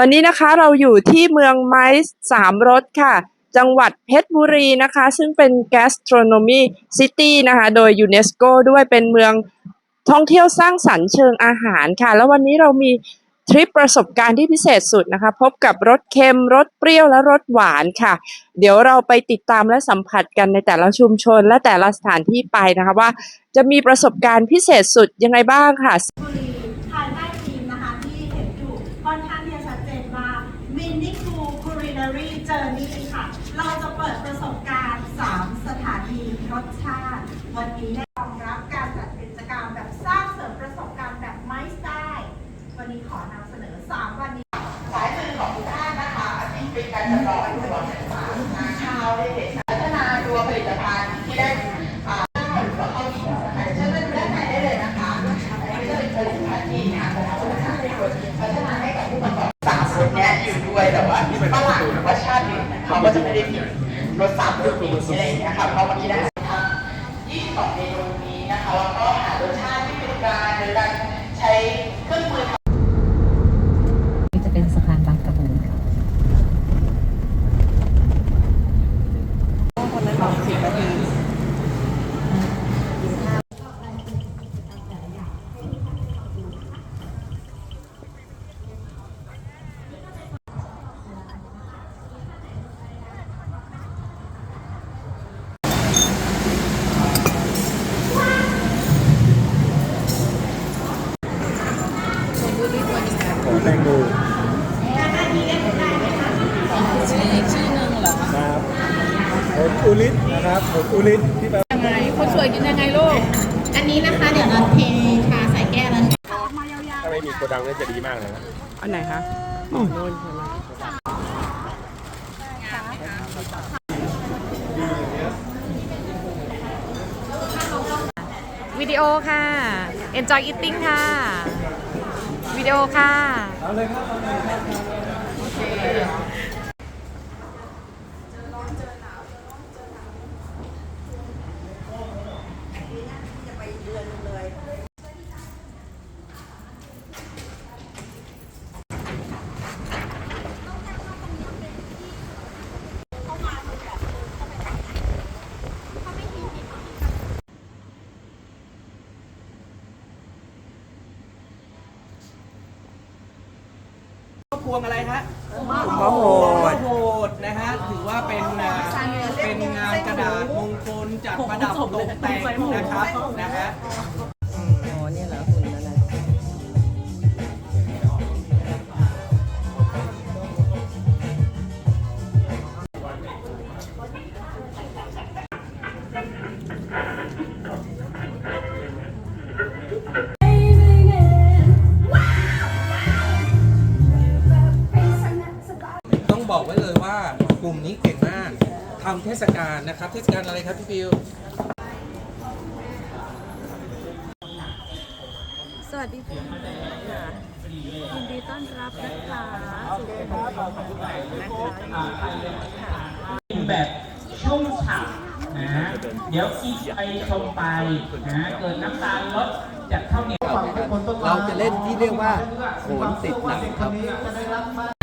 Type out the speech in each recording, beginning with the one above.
ตอนนี้นะคะเราอยู่ที่เมืองไม้สามรสค่ะ จังหวัดเพชรบุรีนะคะ ซึ่งเป็น gastronomy city นะคะ โดยยูเนสโกด้วยเป็นเมืองท่องเที่ยวสร้างสรรค์เชิงอาหารค่ะ แล้ววันนี้เรามีทริปประสบการณ์ที่พิเศษสุดนะคะ พบกับรสเค็มรสเปรี้ยวและรสหวานค่ะ เดี๋ยวเราไปติดตามและสัมผัสกันในแต่ละชุมชนและแต่ละสถานที่ไปนะคะว่า จะมีประสบการณ์พิเศษสุดยังไงบ้างค่ะ บุรีภายใต้ทีมนะคะที่เห็นอยู่ค่อนข้างที่จะชัดเจนว่า Meaningful Culinary Journey ค่ะ เราจะเปิดประสบการณ์ 3 สถานีรสชาติ วันนี้ ไม่ได้มีรสสามรสนี้อะไรอย่างเงี้ยค่ะเพราะวันนี้ได้ทำ22เมนูนี้นะคะแล้วก็หารสชาติที่เป็นกลางโดยการใช้เครื่องมือ นี่จะเป็นสะพานบางกระบูนค่ะ แตงโมชื่อหนึ่งเหรอครับผมอุลิศนะครับผม อุลิศที่แปลว่ายังไงคนสวยกินยังไงลูก อันนี้นะคะ เดี๋ยวเราเทชาใส่แก้วแล้วถ้าไม่มีโกดังน่าจะดีมากเลยนะ อันไหนคะอ๋อโน่นใช่ไหมวิดีโอค่ะ enjoy eating ค่ะ วิดีโอค่ะพ วงอะไรฮะมะโหดมะโหดนะฮะถือว่าเป็นอ่าเป็นงานกระดาษมงคลจัดประดับตกแต่งนะครับนะฮะ ว้เลยว่ากลุ่มนี้เก่งมากทำเทศกาลนะครับ เทศกาลอะไรครับพี่ฟิวสวัสดีค่ะยินดีต้อนรับนะคะสู่เป็นนะคะยินดีต้อนรับค่ะแบบชุ่มฉ่ำนะฮะเดี๋ยวกินไปชมไปนะฮะเกิดน้ำตาลลดจากข้าวเหนียวเราจะเล่นที่เรียกว่าโขนติดหนังครับ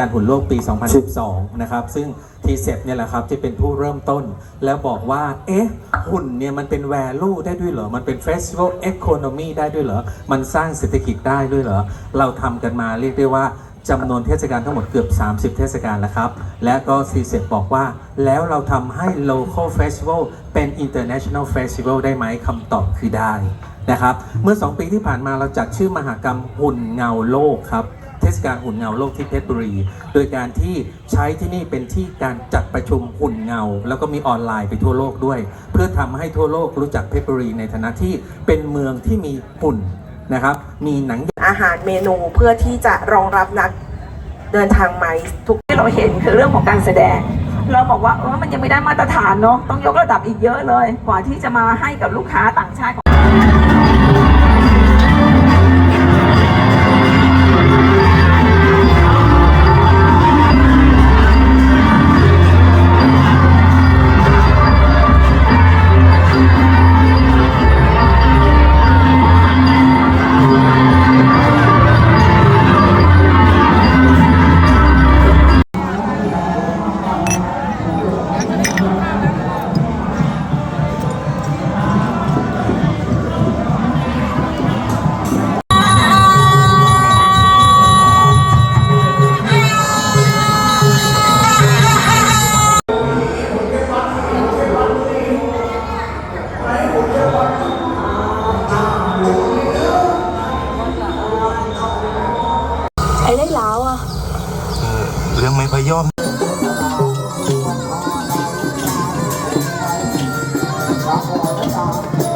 กาลหุ่นโลกปี 2012 นะครับ ซึ่งทีเซปเนี่ยแหละครับที่เป็นผู้เริ่มต้น แล้วบอกว่า เอ๊ะ หุ่นเนี่ยมันเป็น value ได้ด้วยเหรอ มันเป็น festival economy ได้ด้วยเหรอ มันสร้างเศรษฐกิจได้ด้วยเหรอ เราทำกันมาเรียกได้ว่าจำนวนเทศกาลทั้งหมดเกือบ 30 เทศกาลแล้วครับ และก็ซีเซบอกว่า แล้วเราทำให้ local festival เป็น international festival ได้ไหมคำตอบคือได้นะครับ เมื่อ 2 ปีที่ผ่านมาเราจัดชื่อมหากรรมหุ่นเงาโลกครับ เทศกาลหุ่นเงาโลกที่เพชรบุรี โดยการที่ใช้ที่นี่เป็นที่การจัดประชุมหุ่นเงา แล้วก็มีออนไลน์ไปทั่วโลกด้วย เพื่อทำให้ทั่วโลกรู้จักเพชรบุรี ในฐานะที่เป็นเมืองที่มีหุ่นนะครับ มีหนังอาหารเมนูเพื่อที่จะรองรับนักเดินทางไหมทุกที่เราเห็นคือเรื่องของการแสดง เราบอกว่าเออมันยังไม่ได้มาตรฐานเนาะต้องยกระดับอีกเยอะเลย กว่าที่จะมาให้กับลูกค้าต่างชาติของ คุณ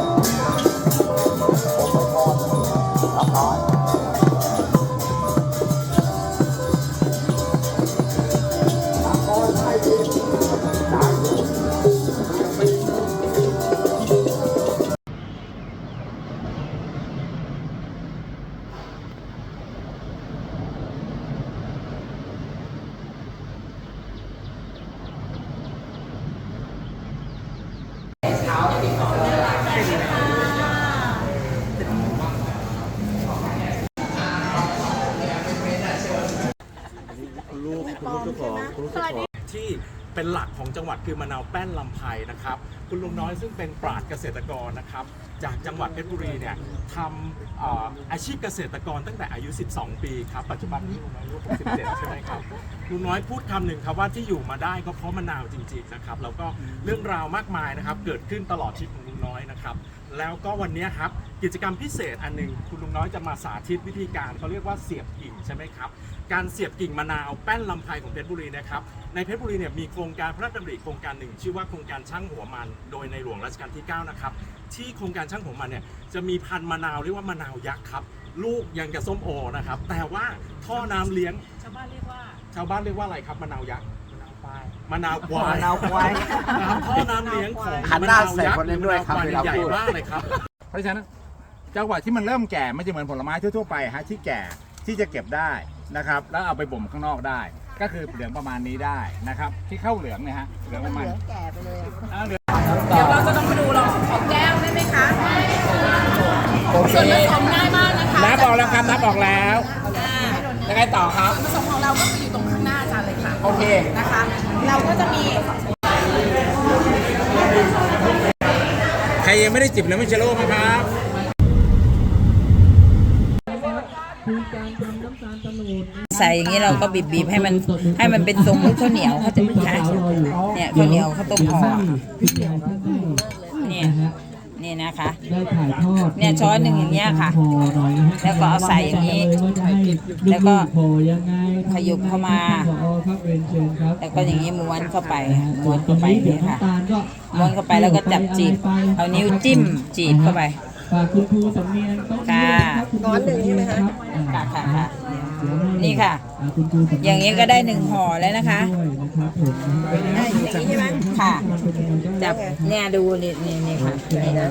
เป็นหลักของจังหวัดคือมะนาวแป้นลำไพนะครับ คุณลุงน้อยซึ่งเป็นปราชญ์เกษตรกรนะครับ จากจังหวัดเพชรบุรีเนี่ยทำเอ่ออาชีพเกษตรกรตั้งแต่อายุ 12 ปีครับ ปัจจุบันนี้ลุงน้อยอายุ67ใช่ไหมครับลุงน้อยพูดคำหนึ่งครับว่าที่อยู่มาได้ก็เพราะมะนาวจริงๆนะครับแล้วก็เรื่องราวมากมายนะครับ เกิดขึ้นตลอดชีวิตของลุงน้อยนะครับ แล้วก็วันนี้ครับกิจกรรมพิเศษอันหนึ่งคุณลุงน้อยจะมาสาธิตวิธีการเขาเรียกว่าเสียบกิ่งใช่ไหมครับการเสียบกิ่งมะนาวแป้นลำไพของเพชรบุรีนะครับในเพชรบุรีเนี่ยมีโครงการพระราชดำริโครงการหนึ่งชื่อว่าโครงการช่างหัวมันโดยในหลวงรัชกาลที่9นะครับที่โครงการช่างหัวมันเนี่ยจะมีพันธุ์มะนาวเรียกว่ามะนาวยักษ์ครับลูกยังกับส้มโอนะครับแต่ว่าท่อน้ำเลี้ยงชาวบ้านเรียกว่าชาวบ้านเรียกว่าอะไรครับมะนาวยักษ์ มะนาวควายมะนาวควายนะครับท่อน้ำเลี้ยงของหันหน้าใส่คนนั้นด้วยครับมะเวนาลาวยักษ์พูดใหญ่มากเลยครับ เพราะฉะนั้นจังหวะที่มันเริ่มแก่มันจะเหมือนผลไม้ทั่วๆไปฮะที่แก่ที่จะเก็บได้นะครับ แล้วเอาไปบ่มข้างนอกได้ ก็คือเหลืองประมาณนี้ได้นะครับ ที่เข้าเหลืองเนี่ยฮะเหลืองประมาณแก่ไปเลยเหลือง เดี๋ยวเราจะต้องมาดูลองของแก้วได้ไหมคะส่วนผสมง่ายมากนะคะนับออกแล้วครับนับออกแล้วอ่ายังไงต่อครับ ส่วนผสมของเราก็คืออยู่ตรงข้าง โอเค นะคะ เราก็จะมี ใครยังไม่ได้จิบเลมอนเชโล่ไหมครับใส่อย่างนี้เราก็บีบบีบๆให้มันให้มันเป็นทรงข้าวเหนียวเขาจะค่ะเนี่ยข้าวเหนียวข้าวต้มห่อเนี่ย นี่นะคะเนี่ยช้อนหนึ่งอย่างเงี้ยค่ะแล้วก็เอาใส่อย่างนี้แล้วก็ขยุบเข้ามา แล้วก็อย่างนี้ม้วนเข้าไปม้วนเข้าไปนี่ค่ะม้วนเข้าไปแล้วก็จับจีบเอานิ้วจิ้มจีบเข้าไปค่ะก้อนหนึ่งใช่ไหมคะค่ะค่ะค่ะ นี่ค่ะ อย่างนี้ก็ได้หนึ่งห่อแล้วนะคะอย่างนี้ใช่ไหมค่ะจับเนี่ยดูนี่นี่นี่ค่ะนี่นะ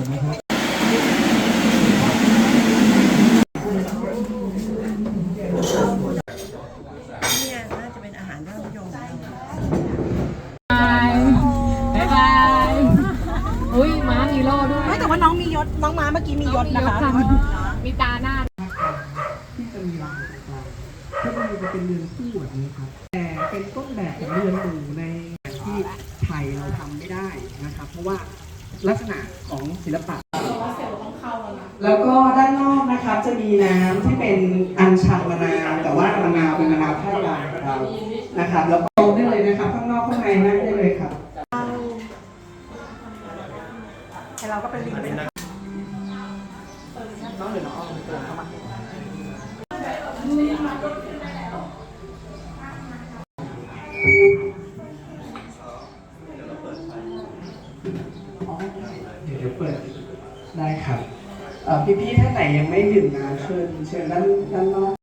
ไม่แต่ว่าน้องมียศน้องม้าเมื่อกี้มียศนะคะ มีตาหน้า เรือนคู่แต่เป็นต้นแบบของเรือนหมูในที่ไทยเราทำไม่ได้นะครับ เพราะว่าลักษณะของศิลปะแล้วก็ด้านนอกนะครับจะมีน้ำที่เป็นอัญชันมะนาวแต่ว่ามะนาวเป็นมะนาวท่ายางเรานะครับ แล้วก็ได้เลยนะครับข้างนอกข้างในนั่งได้เลยครับแต่เราก็เป็นลิง ครับพี่ๆท่านไหนยังไม่ดื่มน้ำเชิญเชิญด้านด้านนอก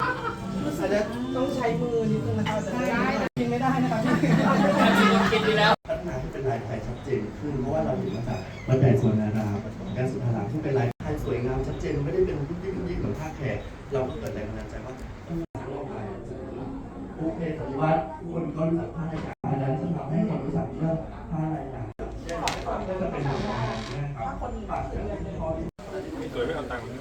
ที่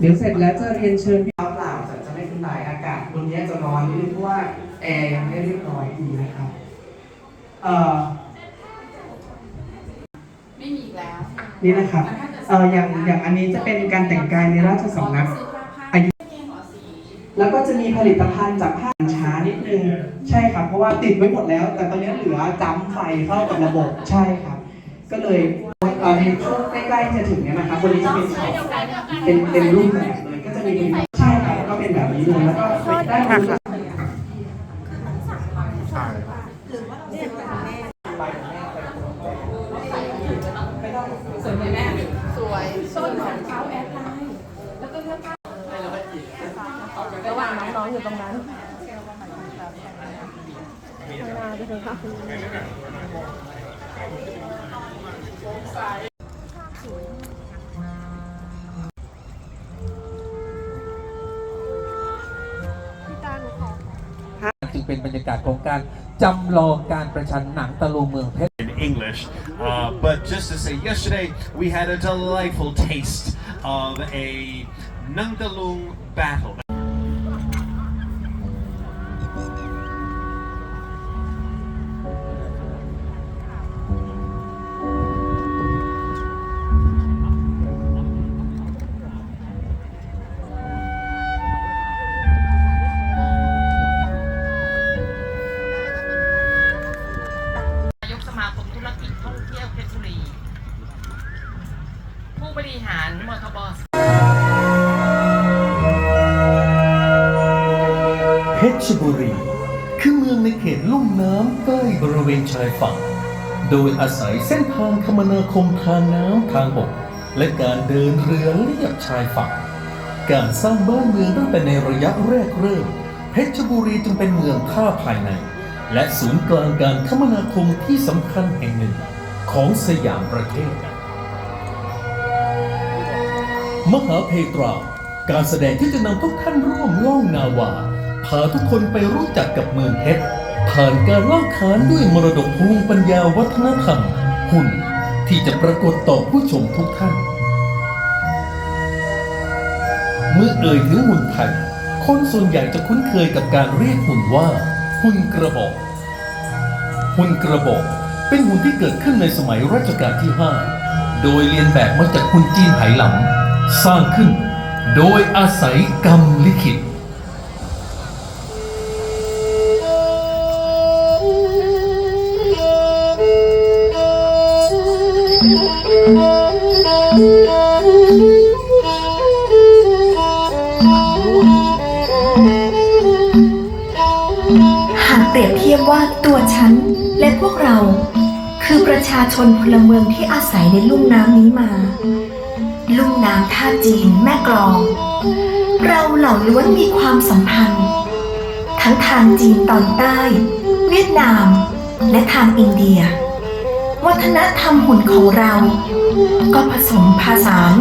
เดี๋ยวเสร็จแล้วจะเรียนเชิญพี่เอาเปล่าจะจะไม่คุ้นหลายอากาศบนนี้จะร้อนนิดนึงเพราะว่าแอร์ยังไม่เรียบร้อยดีนะครับ เอ่อไม่มีอีกแล้วนี่นะครับเอ่ออย่างอย่างอันนี้จะเป็นการแต่งกายในราชสำนัก จะมีผลิตภัณฑ์จากผ้าช้านิดนึง ใช่ครับ เพราะว่าติดไว้หมดแล้ว แต่ตอนนี้เหลือจ้ำไฟเข้ากับระบบใช่ครับ ก็เลยเอ่อในช่วงใกล้ๆจะถึงเนี่ยนะครับวันนี้จะเป็นช็อปเป็นเป็นรูปแบบเลยก็จะมีใช่ครับก็เป็นแบบนี้เลยแล้วก็ได้านบนระหว่างน้องๆอยู่ตรงนั้น จึงเป็นบรรยากาศของการจำลองการประชันหนังตะลุงเมืองเพชร in English. Uh, but just to say, yesterday we had a delightful taste of a Nangdalung battle. ชายฝั่ง โดยอาศัยเส้นทางคมนาคมทางน้ำทางบก และการเดินเรือเลียบชายฝั่ง การสร้างบ้านเมืองตั้งแต่ในระยะแรกเริ่ม เพชรบุรีจึงเป็นเมืองท่าภายใน และศูนย์กลางการคมนาคมที่สำคัญแห่งหนึ่งของสยามประเทศ มหาเพตราการแสดงที่จะนำทุกท่านร่วมล่องนาวาพาทุกคนไปรู้จักกับเมืองเพชร ผ่านการล่าขานด้วยมรดกภูมิปัญญาวัฒนธรรม หุ่นที่จะปรากฏต่อผู้ชมทุกท่าน เมื่อเอ่ยถึงหุ่นไทย คนส่วนใหญ่จะคุ้นเคยกับการเรียกหุ่นว่า หุ่นกระบอก หุ่นกระบอกเป็นหุ่นที่เกิดขึ้นในสมัยรัชกาลที่ 5 โดยเรียนแบบมาจากหุ่นจีนไหหลำสร้างขึ้น โดยอาศัยกรรมลิขิต หากเปรียบเทียบว่าตัวฉันและพวกเรา คือประชาชนพลเมืองที่อาศัยในลุ่มน้ำนี้มา ลุ่มน้ำท่าจีนแม่กลอง เราเหล่าล้วนมีความสัมพันธ์ ทั้งทางจีนตอนใต้ เวียดนาม และทางอินเดีย วัฒนธรรมหุ่นของเรา ก็ผสมผสาน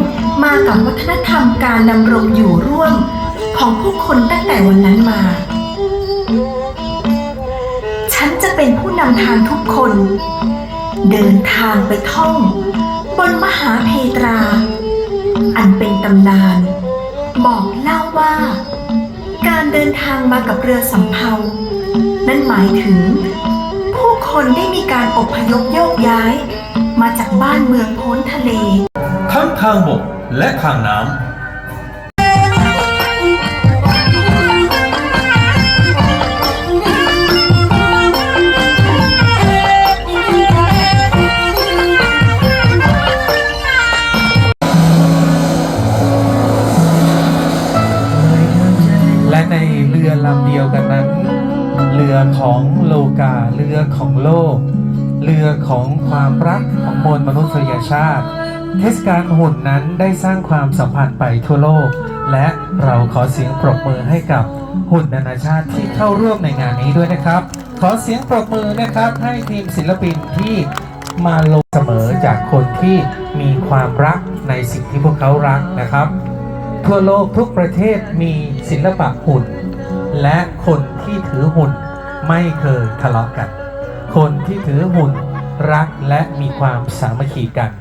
มากับวัฒนธรรมการดำรงอยู่ร่วมของผู้คนตั้งแต่วันนั้นมา ฉันจะเป็นผู้นำทางทุกคน เดินทางไปท่อง บนมหาเพตรา อันเป็นตำนาน บอกเล่าว่า การเดินทางมากับเรือสำเภา นั่นหมายถึง คนได้มีการอพยพโยกย้าย มาจากบ้านเมืองพ้นทะเล ทั้งทางบกและทางน้ำ ชาติ เทศกาลหุ่นนั้นได้สร้างความสัมพันธ์ไปทั่วโลก และเราขอเสียงปรบมือให้กับหุ่นนานาชาติที่เข้าร่วมในงานนี้ด้วยนะครับ ขอเสียงปรบมือนะครับให้ทีมศิลปินที่มาลงเสมอจากคนที่มีความรักในสิ่งที่พวกเขารักนะครับ ทั่วโลกทุกประเทศมีศิลปะหุ่น และคนที่ถือหุ่นไม่เคยทะเลาะกัน คนที่ถือหุ่นรักและมีความสามัคคีกัน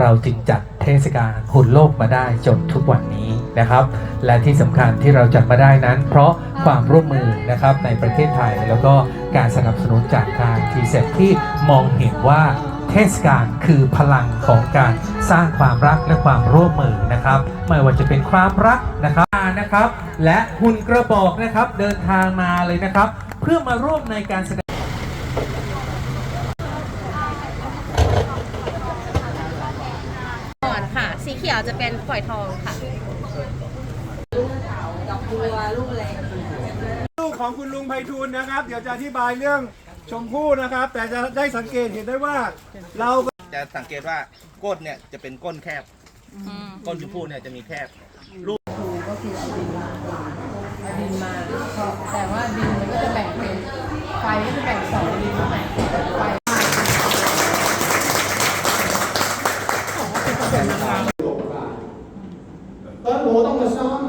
เราจึงจัดเทศกาลหุ่นโลกมาได้จนทุกวันนี้นะครับ และที่สำคัญที่เราจัดมาได้นั้น เพราะความร่วมมือนะครับในประเทศไทย แล้วก็การสนับสนุนจากทางทีเซ็ที่มองเห็นว่าเทศกาลคือพลังของการสร้างความรักและความร่วมมือนะครับ ไม่ว่าจะเป็นความรักนะครับนะครับ และหุ่นกระบอกนะครับเดินทางมาเลยนะครับ เพื่อมาร่วมในการแสดง ก่อนค่ะ สีเขียวจะเป็นฝอยทองค่ะ ลูกของคุณลุงไพฑูรย์นะครับ เดี๋ยวจะอธิบายเรื่องชมพู่นะครับ แต่จะได้สังเกตเห็นได้ว่า เราจะสังเกตว่าก้นเนี่ยจะเป็นก้นแคบ ก้นชมพู่เนี่ยจะมีแคบ ลูกก็คือเอาดินมาเอาดินมาแต่ว่าดินมันก็จะแบ่งเป็นไฟก็จะแบ่ง 活动的时，